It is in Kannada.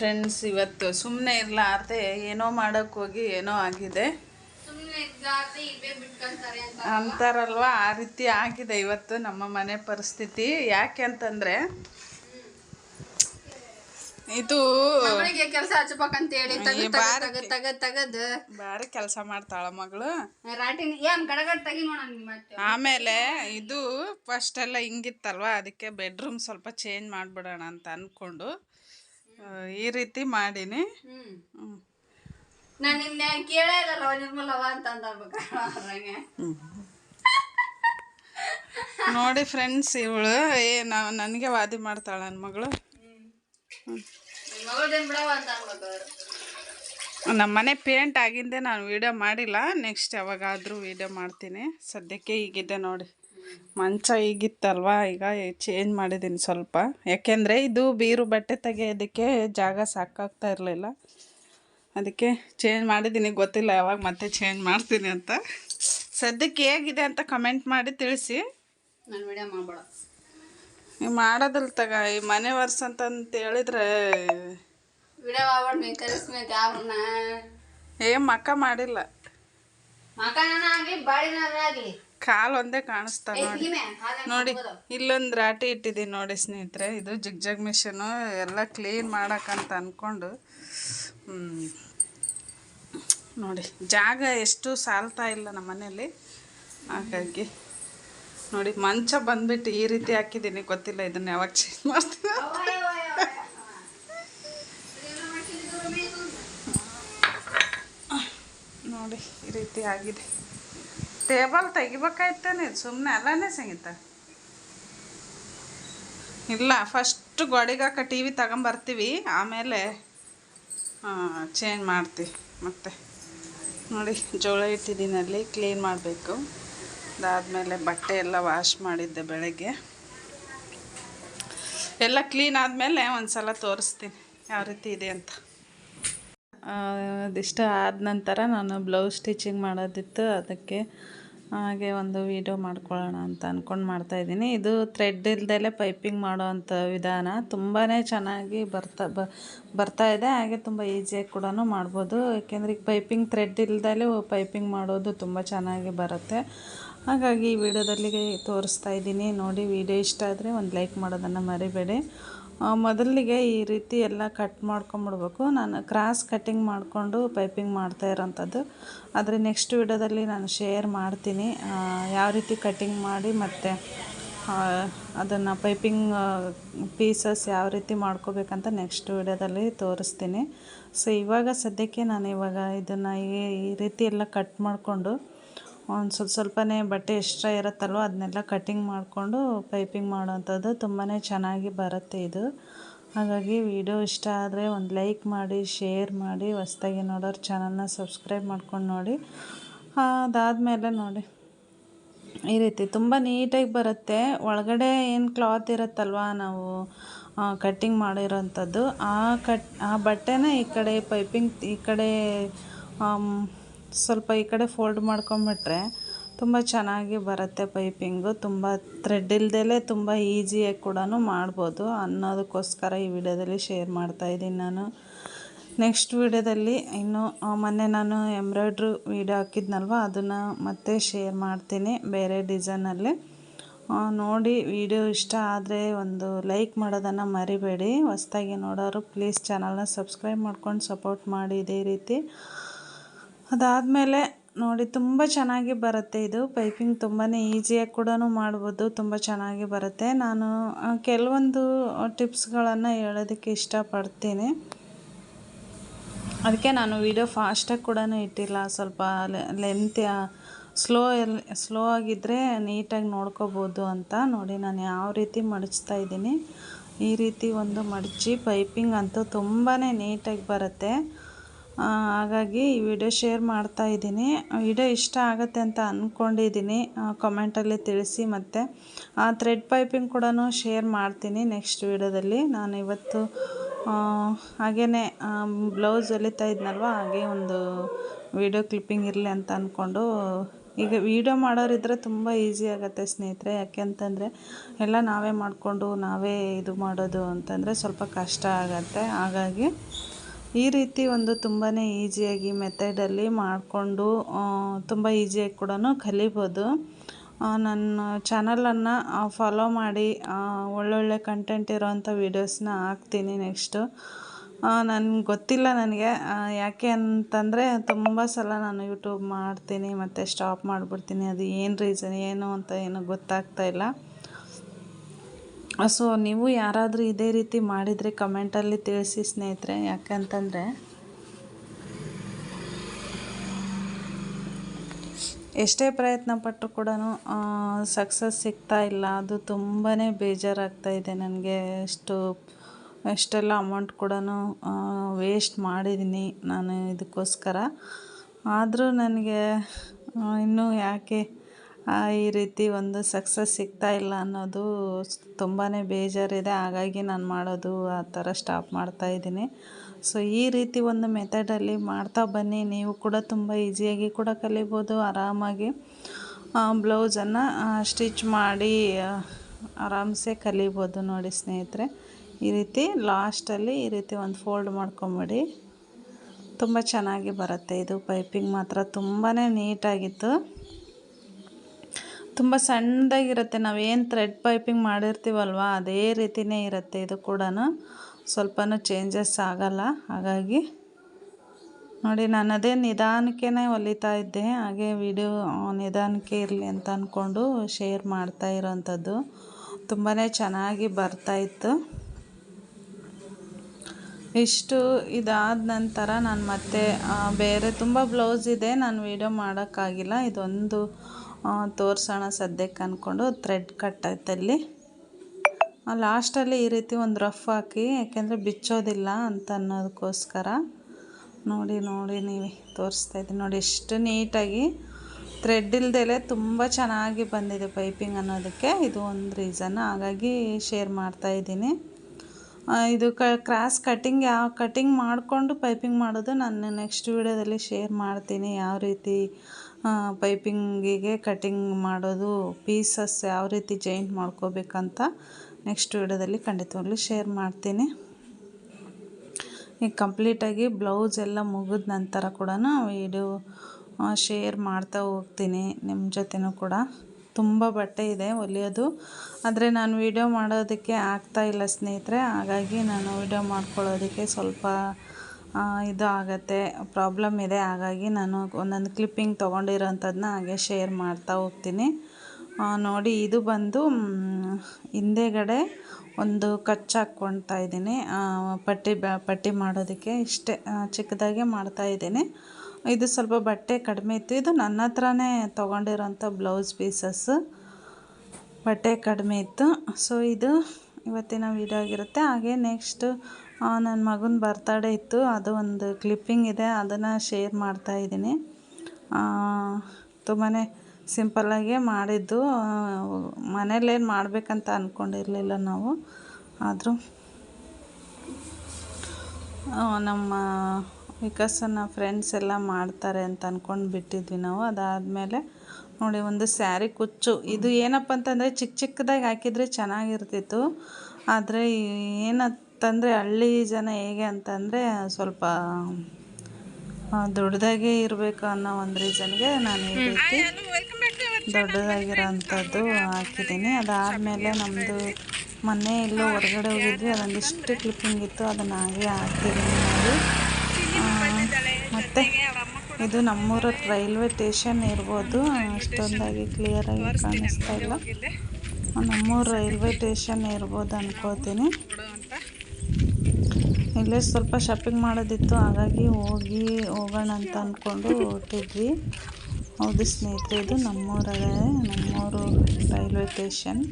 ಫ್ರೆಂಡ್ಸ್ ಇವತ್ತು ಸುಮ್ಮನೆ ಇರಲಾರ್ದೆ ಏನೋ ಮಾಡೋಕೆ ಹೋಗಿ ಏನೋ ಆಗಿದೆ. ಅಂತಾರಲ್ವಾ? ಆ ರೀತಿ ಆಗಿದೆ ಇವತ್ತು ನಮ್ಮ ಮನೆ ಪರಿಸ್ಥಿತಿ. ಯಾಕೆ ಅಂತಂದರೆ ಇದು ಕೆಲಸ ಹಚ್ಬೇಕಂತ ಹೇಳಿ ಬಾರಿ- ಕೆಲಸ ಮಾಡ್ತಾಳ ಮಗಳು. ಆಮೇಲೆ ಇದು ಫಸ್ಟ್ ಎಲ್ಲ ಹಿಂಗಿತ್ತಲ್ವಾ? ಅದಕ್ಕೆ ಬೆಡ್ರೂಮ್ ಸ್ವಲ್ಪ ಚೇಂಜ್ ಮಾಡ್ಬಿಡೋಣ ಅಂತ ಅಂದ್ಕೊಂಡು ಆ, ಈ ರೀತಿ ಮಾಡೀನಿ. ನಾನು ನಿನ್ನೆ ಕೇಳೇ ಇಲ್ಲಲ್ಲ ನಿರ್ಮಲವ ಅಂತ ಅಂದ್ರಂಗೆ ನೋಡಿ ಫ್ರೆಂಡ್ಸ್ ಇವಳು. ಏ ನಾವು ನನಗೆ ವಾದಿ ಮಾಡ್ತಾಳ ನನ್ನ ಮಗಳು. ನಮ್ಮ ಮನೆ ಪೇಂಟ್ ಆಗಿಂದೆ ನಾನು ವೀಡಿಯೋ ಮಾಡಿಲ್ಲ. ನೆಕ್ಸ್ಟ್ ಯಾವಾಗಾದರೂ ವೀಡಿಯೋ ಮಾಡ್ತೀನಿ. ಸದ್ಯಕ್ಕೆ ಈಗಿದೆ ನೋಡಿ. ಮಂಚ ಈಗಿತ್ತಲ್ವಾ? ಈಗ ಚೇಂಜ್ ಮಾಡಿದ್ದೀನಿ ಸ್ವಲ್ಪ. ಯಾಕೆಂದರೆ ಇದು ಬೀರು ಬಟ್ಟೆ ತೆಗೆಯೋದಕ್ಕೆ ಜಾಗ ಸಾಕಾಗ್ತಾ ಇರಲಿಲ್ಲ. ಅದಕ್ಕೆ ಚೇಂಜ್ ಮಾಡಿದ್ದೀನಿ ಗೊತ್ತಿಲ್ಲ ಯಾವಾಗ ಮತ್ತೆ ಚೇಂಜ್ ಮಾಡ್ತೀನಿ ಅಂತ. ಸದ್ಯಕ್ಕೆ ಹೇಗಿದೆ ಅಂತ ಕಮೆಂಟ್ ಮಾಡಿ ತಿಳಿಸಿ. ನಾನು ವಿಡಿಯೋ ಮಾಡಬೇಡ. ನೀವು ಮಾಡೋದಿಲ್ಲ ತಗ ಈ ಮನೆ ವರ್ಸ್ ಅಂತಂತ ಹೇಳಿದ್ರೆ. ವಿಡಿಯೋ ಮಾಡ್ಬೇಡ ಮೇ ಕಲಿಸ್ಬೇಕು ಅವ್ರನ್ನ ಏ ಮಕ್ಕ ಮಾಡಿಲ್ಲ. ಬಾಡಿನಾರ ಆಗ್ಲಿ. ಕಾಲು ಒಂದೇ ಕಾಣಿಸ್ತಾ ನೋಡಿ ನೋಡಿ. ಇಲ್ಲೊಂದು ರಾಟಿ ಇಟ್ಟಿದ್ದೀನಿ ನೋಡಿ ಸ್ನೇಹಿತರೆ ಇದು ಜಿಗ್ ಜಗ್ ಮಿಷನು ಎಲ್ಲ ಕ್ಲೀನ್ ಮಾಡೋಕ್ಕಂತ ಅಂದ್ಕೊಂಡು. ನೋಡಿ ಜಾಗ ಎಷ್ಟು ಸಾಲ್ತಾ ಇಲ್ಲ ನಮ್ಮ ಮನೇಲಿ ಹಾಗಾಗಿ ನೋಡಿ ಮಂಚ ಬಂದ್ಬಿಟ್ಟು ಈ ರೀತಿ ಹಾಕಿದ್ದೀನಿ ಗೊತ್ತಿಲ್ಲ ಇದನ್ನ ಯಾವಾಗ ಚೇಂಜ್ ಮಾಡ್ತೀನಿ. ನೋಡಿ ಈ ರೀತಿ ಆಗಿದೆ ಟೇಬಲ್ ತೆಗಿಬೇಕಾಯ್ತೇನೆ ಸುಮ್ಮನೆ ಅಲ್ಲನೇ ಸಂಗೀತ ಇಲ್ಲ ಫಸ್ಟ್ ಗೋಡೆಗಾಕ ಟಿ ವಿ ತಗೊಂಬರ್ತೀವಿ, ಆಮೇಲೆ ಚೇಂಜ್ ಮಾಡ್ತೀವಿ. ಮತ್ತೆ, ನೋಡಿ, ಜೋಳ ಇಟ್ಟಿದ್ದೀನಿ ಅಲ್ಲಿ ಕ್ಲೀನ್ ಮಾಡಬೇಕು. ಅದಾದಮೇಲೆ ಬಟ್ಟೆ ಎಲ್ಲ ವಾಶ್ ಮಾಡಿದ್ದೆ ಬೆಳಗ್ಗೆ. ಎಲ್ಲ ಕ್ಲೀನ್ ಆದಮೇಲೆ ಒಂದು ಸಲ ತೋರಿಸ್ತೀನಿ, ಯಾವ ರೀತಿ ಇದೆ ಅಂತ. ಅದಿಷ್ಟ ಆದ ನಂತರ ನಾನು ಬ್ಲೌಸ್ ಸ್ಟಿಚಿಂಗ್ ಮಾಡೋದಿತ್ತು, ಅದಕ್ಕೆ ಹಾಗೆ ಒಂದು ವಿಡಿಯೋ ಮಾಡ್ಕೊಳ್ಳೋಣ ಅಂತ ಅಂದ್ಕೊಂಡು ಮಾಡ್ತಾಯಿದ್ದೀನಿ ಇದು ಥ್ರೆಡ್ ಇಲ್ದಲೇ ಪೈಪಿಂಗ್ ಮಾಡೋವಂಥ ವಿಧಾನ. ತುಂಬಾ ಚೆನ್ನಾಗಿ ಬರ್ತಾ ಬರ್ತಾ ಇದೆ. ಹಾಗೆ ತುಂಬ ಈಸಿಯಾಗಿ ಕೂಡ ಮಾಡ್ಬೋದು. ಏಕೆಂದರೆ ಈಗ ಪೈಪಿಂಗ್ ಥ್ರೆಡ್ ಇಲ್ದಲೇ ಪೈಪಿಂಗ್ ಮಾಡೋದು ತುಂಬ ಚೆನ್ನಾಗಿ ಬರುತ್ತೆ. ಹಾಗಾಗಿ ಈ ವಿಡಿಯೋದಲ್ಲಿ ತೋರಿಸ್ತಾ ಇದ್ದೀನಿ. ನೋಡಿ, ವಿಡಿಯೋ ಇಷ್ಟ ಆದರೆ ಒಂದು ಲೈಕ್ ಮಾಡೋದನ್ನು ಮರಿಬೇಡಿ. ಮೊದಲಿಗೆ ಈ ರೀತಿ ಎಲ್ಲ ಕಟ್ ಮಾಡ್ಕೊಂಬಿಡ್ಬೇಕು. ನಾನು ಕ್ರಾಸ್ ಕಟ್ಟಿಂಗ್ ಮಾಡಿಕೊಂಡು ಪೈಪಿಂಗ್ ಮಾಡ್ತಾ ಇರೋಂಥದ್ದು. ಆದರೆ ನೆಕ್ಸ್ಟ್ ವಿಡಿಯೋದಲ್ಲಿ ನಾನು ಶೇರ್ ಮಾಡ್ತೀನಿ. ಯಾವ ರೀತಿ ಕಟ್ಟಿಂಗ್ ಮಾಡಿ ಮತ್ತು ಅದನ್ನು ಪೈಪಿಂಗ್ ಪೀಸಸ್ ಯಾವ ರೀತಿ ಮಾಡ್ಕೋಬೇಕಂತ ನೆಕ್ಸ್ಟ್ ವಿಡಿಯೋದಲ್ಲಿ ತೋರಿಸ್ತೀನಿ. ಸೊ ಇವಾಗ ಸದ್ಯಕ್ಕೆ ನಾನು ಇವಾಗ ಇದನ್ನು ಈ ರೀತಿ ಎಲ್ಲ ಕಟ್ ಮಾಡಿಕೊಂಡು ಒಂದು ಸ್ವಲ್ಪ ಸ್ವಲ್ಪನೇ ಬಟ್ಟೆ ಎಕ್ಸ್ಟ್ರಾ ಇರುತ್ತಲ್ವ, ಅದನ್ನೆಲ್ಲ ಕಟ್ಟಿಂಗ್ ಮಾಡಿಕೊಂಡು ಪೈಪಿಂಗ್ ಮಾಡೋವಂಥದ್ದು ತುಂಬಾ ಚೆನ್ನಾಗಿ ಬರುತ್ತೆ ಇದು. ಹಾಗಾಗಿ ವಿಡಿಯೋ ಇಷ್ಟ ಆದರೆ ಒಂದು ಲೈಕ್ ಮಾಡಿ ಶೇರ್ ಮಾಡಿ, ಹೊಸ್ದಾಗಿ ನೋಡೋರು ಚಾನಲ್ನ ಸಬ್ಸ್ಕ್ರೈಬ್ ಮಾಡ್ಕೊಂಡು ನೋಡಿ. ಅದಾದಮೇಲೆ ನೋಡಿ. ಈ ರೀತಿ ತುಂಬ ನೀಟಾಗಿ ಬರುತ್ತೆ. ಒಳಗಡೆ ಏನು ಕ್ಲಾತ್ ಇರುತ್ತಲ್ವ ನಾವು ಕಟ್ಟಿಂಗ್ ಮಾಡಿರೋಂಥದ್ದು, ಆ ಕಟ್ ಆ ಬಟ್ಟೆನ ಈ ಕಡೆ ಪೈಪಿಂಗ್ ಈ ಕಡೆ ಸ್ವಲ್ಪ ಈ ಕಡೆ ಫೋಲ್ಡ್ ಮಾಡ್ಕೊಂಬಿಟ್ರೆ ತುಂಬ ಚೆನ್ನಾಗಿ ಬರುತ್ತೆ ಪೈಪಿಂಗು. ತುಂಬ ಥ್ರೆಡ್ ಇಲ್ದಲೇ ತುಂಬ ಈಸಿಯಾಗಿ ಕೂಡ ಮಾಡ್ಬೋದು. ಅನ್ನೋದಕ್ಕೋಸ್ಕರ ಈ ವಿಡಿಯೋದಲ್ಲಿ ಶೇರ್ ಮಾಡ್ತಾಯಿದ್ದೀನಿ ನಾನು. ನೆಕ್ಸ್ಟ್ ವಿಡಿಯೋದಲ್ಲಿ ಇನ್ನು ಮೊನ್ನೆ ನಾನು ಎಂಬ್ರಾಯ್ಡ್ರಿ ವಿಡಿಯೋ ಹಾಕಿದ್ನಲ್ವ? ಅದನ್ನು ಮತ್ತೆ ಶೇರ್ ಮಾಡ್ತೀನಿ ಬೇರೆ ಡಿಸೈನಲ್ಲಿ. ನೋಡಿ, ವಿಡಿಯೋ ಇಷ್ಟ ಆದರೆ ಒಂದು ಲೈಕ್ ಮಾಡೋದನ್ನು ಮರಿಬೇಡಿ. ಹೊಸ್ದಾಗಿ ನೋಡೋರು ಪ್ಲೀಸ್ ಚಾನಲ್ನ ಸಬ್ಸ್ಕ್ರೈಬ್ ಮಾಡ್ಕೊಂಡು ಸಪೋರ್ಟ್ ಮಾಡಿ ಇದೇ ರೀತಿ. ಅದಾದಮೇಲೆ ನೋಡಿ, ತುಂಬ ಚೆನ್ನಾಗಿ ಬರುತ್ತೆ ಇದು. ಪೈಪಿಂಗ್ ತುಂಬಾ ಈಸಿಯಾಗಿ ಕೂಡ ಮಾಡ್ಬೋದು. ತುಂಬ ಚೆನ್ನಾಗಿ ಬರುತ್ತೆ. ನಾನು ಕೆಲವೊಂದು ಟಿಪ್ಸ್ಗಳನ್ನು ಹೇಳೋದಕ್ಕೆ ಇಷ್ಟಪಡ್ತೀನಿ. ಅದಕ್ಕೆ ನಾನು ವಿಡಿಯೋ ಫಾಸ್ಟಾಗಿ ಕೂಡ ಇಟ್ಟಿಲ್ಲ. ಸ್ವಲ್ಪ ಲೆಂತ್ ಸ್ಲೋ ಸ್ಲೋ ಆಗಿದ್ದರೆ ನೀಟಾಗಿ ನೋಡ್ಕೋಬೋದು ಅಂತ. ನೋಡಿ, ನಾನು ಯಾವ ರೀತಿ ಮಡಚ್ತಾ ಇದ್ದೀನಿ. ಈ ರೀತಿ ಒಂದು ಮಡಚಿ ಪೈಪಿಂಗ್ ಅಂತೂ ತುಂಬಾ ನೀಟಾಗಿ ಬರುತ್ತೆ. ಹಾಗಾಗಿ ಈ ವಿಡಿಯೋ ಶೇರ್ ಮಾಡ್ತಾ ಇದ್ದೀನಿ. ವಿಡಿಯೋ ಇಷ್ಟ ಆಗುತ್ತೆ ಅಂತ ಅಂದ್ಕೊಂಡಿದ್ದೀನಿ ಕಮೆಂಟಲ್ಲಿ ತಿಳಿಸಿ ಮತ್ತು ಆ ಥ್ರೆಡ್ ಪೈಪಿಂಗ್ ಕೂಡ ಶೇರ್ ಮಾಡ್ತೀನಿ ನೆಕ್ಸ್ಟ್ ವಿಡಿಯೋದಲ್ಲಿ. ನಾನು ಇವತ್ತು ಹಾಗೆಯೇ ಬ್ಲೌಸ್ ಹೊಲಿತಾ ಇದ್ನಲ್ವ, ಹಾಗೆ ಒಂದು ವಿಡಿಯೋ ಕ್ಲಿಪ್ಪಿಂಗ್ ಇರಲಿ ಅಂತ ಅಂದ್ಕೊಂಡು ಈಗ ವೀಡಿಯೋ ಮಾಡೋರಿದ್ರೆ ತುಂಬ ಈಸಿ ಆಗುತ್ತೆ ಸ್ನೇಹಿತರೆ. ಯಾಕೆ ಅಂತಂದರೆ ಎಲ್ಲ ನಾವೇ ಮಾಡಿಕೊಂಡು ನಾವೇ ಇದು ಮಾಡೋದು ಅಂತಂದರೆ ಸ್ವಲ್ಪ ಕಷ್ಟ ಆಗತ್ತೆ. ಹಾಗಾಗಿ ಈ ರೀತಿ ಒಂದು ತುಂಬಾ ಈಸಿಯಾಗಿ ಮೆಥಡಲ್ಲಿ ಮಾಡಿಕೊಂಡು ತುಂಬ ಈಸಿಯಾಗಿ ಕೂಡ ಕಲಿಬೋದು. ನನ್ನ ಚಾನಲನ್ನು ಫಾಲೋ ಮಾಡಿ ಒಳ್ಳೊಳ್ಳೆ ಕಂಟೆಂಟ್ ಇರೋವಂಥ ವೀಡಿಯೋಸ್ನ ಹಾಕ್ತೀನಿ ನೆಕ್ಸ್ಟು. ನನಗೆ ಗೊತ್ತಿಲ್ಲ ನನಗೆ ಯಾಕೆ ಅಂತಂದರೆ ತುಂಬ ಸಲ ನಾನು ಯೂಟ್ಯೂಬ್ ಮಾಡ್ತೀನಿ, ಮತ್ತು ಸ್ಟಾಪ್ ಮಾಡಿಬಿಡ್ತೀನಿ, ಅದು ಏನು ರೀಸನ್, ಏನು ಅಂತ ಏನು ಗೊತ್ತಾಗ್ತಾ ಇಲ್ಲ. ಸೊ ನೀವು ಯಾರಾದರೂ ಇದೇ ರೀತಿ ಮಾಡಿದರೆ ಕಮೆಂಟಲ್ಲಿ ತಿಳಿಸಿ ಸ್ನೇಹಿತರೆ. ಯಾಕಂತಂದರೆ ಎಷ್ಟೇ ಪ್ರಯತ್ನ ಪಟ್ಟರು ಕೂಡ ಸಕ್ಸಸ್ ಸಿಗ್ತಾ ಇಲ್ಲ. ಅದು ತುಂಬಾ ಬೇಜಾರಾಗ್ತಾ ಇದೆ ನನಗೆ. ಎಷ್ಟು, ಎಷ್ಟೆಲ್ಲ ಅಮೌಂಟ್ ಕೂಡ ವೇಸ್ಟ್ ಮಾಡಿದ್ದೀನಿ ನಾನು ಇದಕ್ಕೋಸ್ಕರ. ಆದರೂ ನನಗೆ ಇನ್ನೂ ಯಾಕೆ ಈ ರೀತಿ ಒಂದು ಸಕ್ಸಸ್ ಸಿಗ್ತಾ ಇಲ್ಲ ಅನ್ನೋದು ತುಂಬಾ ಬೇಜಾರಿದೆ. ಹಾಗಾಗಿ ನಾನು ಮಾಡೋದು ಆ ಥರ ಸ್ಟಾಪ್ ಮಾಡ್ತಾ ಇದ್ದೀನಿ. ಸೊ ಈ ರೀತಿ ಒಂದು ಮೆಥಡಲ್ಲಿ ಮಾಡ್ತಾ ಬನ್ನಿ. ನೀವು ಕೂಡ ತುಂಬ ಈಸಿಯಾಗಿ ಕೂಡ ಕಲಿಬೋದು, ಆರಾಮಾಗಿ. ಬ್ಲೌಸನ್ನು ಸ್ಟಿಚ್ ಮಾಡಿ ಆರಾಮ್ಸೆ ಕಲಿಬೋದು ನೋಡಿ ಸ್ನೇಹಿತರೆ. ಈ ರೀತಿ ಲಾಸ್ಟಲ್ಲಿ ಈ ರೀತಿ ಒಂದು ಫೋಲ್ಡ್ ಮಾಡ್ಕೊಂಬಿಡಿ. ತುಂಬ ಚೆನ್ನಾಗಿ ಬರುತ್ತೆ ಇದು. ಪೈಪಿಂಗ್ ಮಾತ್ರ ತುಂಬಾ ನೀಟಾಗಿತ್ತು ತುಂಬ ಸಣ್ಣದಾಗಿರುತ್ತೆ. ನಾವು ಏನು ಥ್ರೆಡ್ ಪೈಪಿಂಗ್ ಮಾಡಿರ್ತೀವಲ್ವ, ಅದೇ ರೀತಿಯೇ ಇರುತ್ತೆ ಇದು ಕೂಡ ಸ್ವಲ್ಪನೂ ಚೇಂಜಸ್ ಆಗಲ್ಲ. ಹಾಗಾಗಿ ನೋಡಿ, ನಾನು ಅದೇ ನಿಧಾನಕ್ಕೆ ಹೊಲಿತಾ ಇದ್ದೆ. ಹಾಗೆ ವಿಡಿಯೋ ನಿಧಾನಕ್ಕೆ ಇರಲಿ ಅಂತ ಅಂದ್ಕೊಂಡು ಶೇರ್ ಮಾಡ್ತಾ ಇರೋವಂಥದ್ದು ತುಂಬಾ ಚೆನ್ನಾಗಿ ಬರ್ತಾಯಿತ್ತು ಇಷ್ಟು ಇದಾದ ನಂತರ ನಾನು ಮತ್ತೆ ಬೇರೆ ತುಂಬ ಬ್ಲೌಸ್ ಇದೆ. ನಾನು ವೀಡಿಯೋ ಮಾಡೋಕ್ಕಾಗಿಲ್ಲ. ಇದೊಂದು ತೋರ್ಸೋಣ ಸದ್ಯಕ್ಕೆ ಅಂದ್ಕೊಂಡು ಥ್ರೆಡ್ ಕಟ್ ಆಯ್ತಲ್ಲಿ ಲಾಸ್ಟಲ್ಲಿ ಈ ರೀತಿ ಒಂದು ರಫ್ ಹಾಕಿ ಯಾಕೆಂದರೆ ಬಿಚ್ಚೋದಿಲ್ಲ ಅಂತ ಅನ್ನೋದಕ್ಕೋಸ್ಕರ. ನೋಡಿ ನೋಡಿ ನೀವು ತೋರಿಸ್ತಾ ಇದ್ದೀನಿ. ನೋಡಿ ಎಷ್ಟು ನೀಟಾಗಿ ಥ್ರೆಡ್ ಇಲ್ದಲೆ ತುಂಬ ಚೆನ್ನಾಗಿ ಬಂದಿದೆ ಪೈಪಿಂಗ್ ಅನ್ನೋದಕ್ಕೆ. ಇದು ಒಂದು ರೀಸನ್ ಹಾಗಾಗಿ ಶೇರ್ ಮಾಡ್ತಾ ಇದ್ದೀನಿ. ಆ, ಇದು ಕ, ಕ್ರಾಸ್ ಕಟ್ಟಿಂಗ್ ಯಾವ ಕಟ್ಟಿಂಗ್ ಮಾಡಿಕೊಂಡು ಪೈಪಿಂಗ್ ಮಾಡೋದು ನಾನು ನೆಕ್ಸ್ಟ್ ವೀಡಿಯೋದಲ್ಲಿ ಶೇರ್ ಮಾಡ್ತೀನಿ ಯಾವ ರೀತಿ ಪೈಪಿಂಗಿಗೆ ಕಟ್ಟಿಂಗ್ ಮಾಡೋದು, ಪೀಸಸ್ ಯಾವ ರೀತಿ ಜಾಯಿಂಟ್ ಮಾಡ್ಕೋಬೇಕಂತ ನೆಕ್ಸ್ಟ್ ವೀಡಿಯೋದಲ್ಲಿ ಖಂಡಿತವಾಗ್ಲೂ ಶೇರ್ ಮಾಡ್ತೀನಿ. ಈಗ ಕಂಪ್ಲೀಟಾಗಿ ಬ್ಲೌಸ್ ಎಲ್ಲ ಮುಗಿದ ನಂತರ ಕೂಡ ವೀಡಿಯೋ ಶೇರ್ ಮಾಡ್ತಾ ಹೋಗ್ತೀನಿ ನಿಮ್ಮ ಜೊತೆನೂ ಕೂಡ. ತುಂಬ ಬಟ್ಟೆ ಇದೆ ಹೊಲಿಯೋದು ಆದರೆ ನಾನು ವೀಡಿಯೋ ಮಾಡೋದಕ್ಕೆ ಆಗ್ತಾ ಇಲ್ಲ ಸ್ನೇಹಿತರೆ. ಹಾಗಾಗಿ ನಾನು ವೀಡಿಯೋ ಮಾಡ್ಕೊಳ್ಳೋದಕ್ಕೆ ಸ್ವಲ್ಪ ಇದು ಆಗತ್ತೆ ಪ್ರಾಬ್ಲಮ್ ಇದೆ. ಹಾಗಾಗಿ ನಾನು ಒಂದೊಂದು ಕ್ಲಿಪ್ಪಿಂಗ್ ತೊಗೊಂಡಿರೋಂಥದ್ದನ್ನ ಹಾಗೆ ಶೇರ್ ಮಾಡ್ತಾ ಹೋಗ್ತೀನಿ. ನೋಡಿ, ಇದು ಬಂದು ಹಿಂದೆಗಡೆ ಒಂದು ಕಚ್ಚ ಹಾಕ್ಕೊಳ್ತಾ ಇದ್ದೀನಿ. ಪಟ್ಟಿ ಬ, ಪಟ್ಟಿ ಮಾಡೋದಕ್ಕೆ ಇಷ್ಟೇ ಚಿಕ್ಕದಾಗೆ ಮಾಡ್ತಾ ಇದ್ದೀನಿ. ಇದು ಸ್ವಲ್ಪ ಬಟ್ಟೆ ಕಡಿಮೆ ಇತ್ತು. ಇದು ನನ್ನ ಹತ್ರನೇ ತೊಗೊಂಡಿರೋಂಥ ಬ್ಲೌಸ್ ಪೀಸಸ್ಸು ಬಟ್ಟೆ ಕಡಿಮೆ ಇತ್ತು. ಸೊ ಇದು ಇವತ್ತಿನ ವೀಡಿಯೋ ಆಗಿರುತ್ತೆ. ಹಾಗೆ ನೆಕ್ಸ್ಟ್ ನನ್ನ ಮಗನ ಬರ್ತಡೇ ಇತ್ತು. ಅದು ಒಂದು ಕ್ಲಿಪ್ಪಿಂಗ್ ಇದೆ. ಅದನ್ನು ಶೇರ್ ಮಾಡ್ತಾ ಇದ್ದೀನಿ. ತುಂಬಾ ಸಿಂಪಲ್ಲಾಗೇ ಮಾಡಿದ್ದು. ಮನೇಲೇನು ಮಾಡಬೇಕಂತ ಅಂದ್ಕೊಂಡಿರಲಿಲ್ಲ ನಾವು. ಆದರೂ ನಮ್ಮ ವಿಕಾಸನ ಫ್ರೆಂಡ್ಸ್ ಎಲ್ಲ ಮಾಡ್ತಾರೆ ಅಂತ ಅಂದ್ಕೊಂಡು ಬಿಟ್ಟಿದ್ವಿ ನಾವು. ಅದಾದಮೇಲೆ ನೋಡಿ ಒಂದು ಸ್ಯಾರಿ ಕುಚ್ಚು. ಇದು ಏನಪ್ಪ ಅಂತಂದರೆ ಚಿಕ್ಕ ಚಿಕ್ಕದಾಗಿ ಹಾಕಿದರೆ ಚೆನ್ನಾಗಿರ್ತಿತ್ತು. ಆದರೆ ಏನಂತಂದರೆ ಹಳ್ಳಿ ಜನ ಹೇಗೆ ಅಂತಂದರೆ ಸ್ವಲ್ಪ ದೊಡ್ಡದಾಗೆ ದೊಡ್ಡದಾಗೇ ಇರಬೇಕು ಅನ್ನೋ ಒಂದು ರೀಸನ್ಗೆ ನಾನು ಈ ರೀತಿ ದೊಡ್ಡದಾಗಿರೋ ಅಂಥದ್ದು ಹಾಕಿದ್ದೀನಿ. ಅದಾದಮೇಲೆ ನಮ್ಮದು ಮೊನ್ನೆ ಎಲ್ಲೋ ಹೊರಗಡೆ ಹೋಗಿದ್ವಿ. ಅದೊಂದಿಷ್ಟು ಕ್ಲಿಪ್ಪಿಂಗ್ ಇತ್ತು. ಅದನ್ನು ಹಾಗೆ ಹಾಕಿದ್ದೀನಿ ನೋಡಿ ಮತ್ತೆ ಇದು ನಮ್ಮೂರ ರೈಲ್ವೆ ಸ್ಟೇಷನ್ ಇರ್ಬೋದು. ಅಷ್ಟೊಂದಾಗಿ ಕ್ಲಿಯರಾಗಿ ಕಾಣಿಸ್ತಾ ಇಲ್ಲ. ನಮ್ಮೂರ ರೈಲ್ವೆ ಸ್ಟೇಷನ್ ಇರ್ಬೋದು ಅನ್ಕೋತೀನಿ. ಇಲ್ಲೇ ಸ್ವಲ್ಪ ಶಾಪಿಂಗ್ ಮಾಡೋದಿತ್ತು, ಹಾಗಾಗಿ ಹೋಗಿ ಹೋಗೋಣ ಅಂತ ಅಂದ್ಕೊಂಡು ಹೊರಟಿದ್ವಿ. ಹೌದು ಸ್ನೇಹಿತರೆ, ಇದು ನಮ್ಮೂರೇ ನಮ್ಮೂರು ರೈಲ್ವೆ ಸ್ಟೇಷನ್.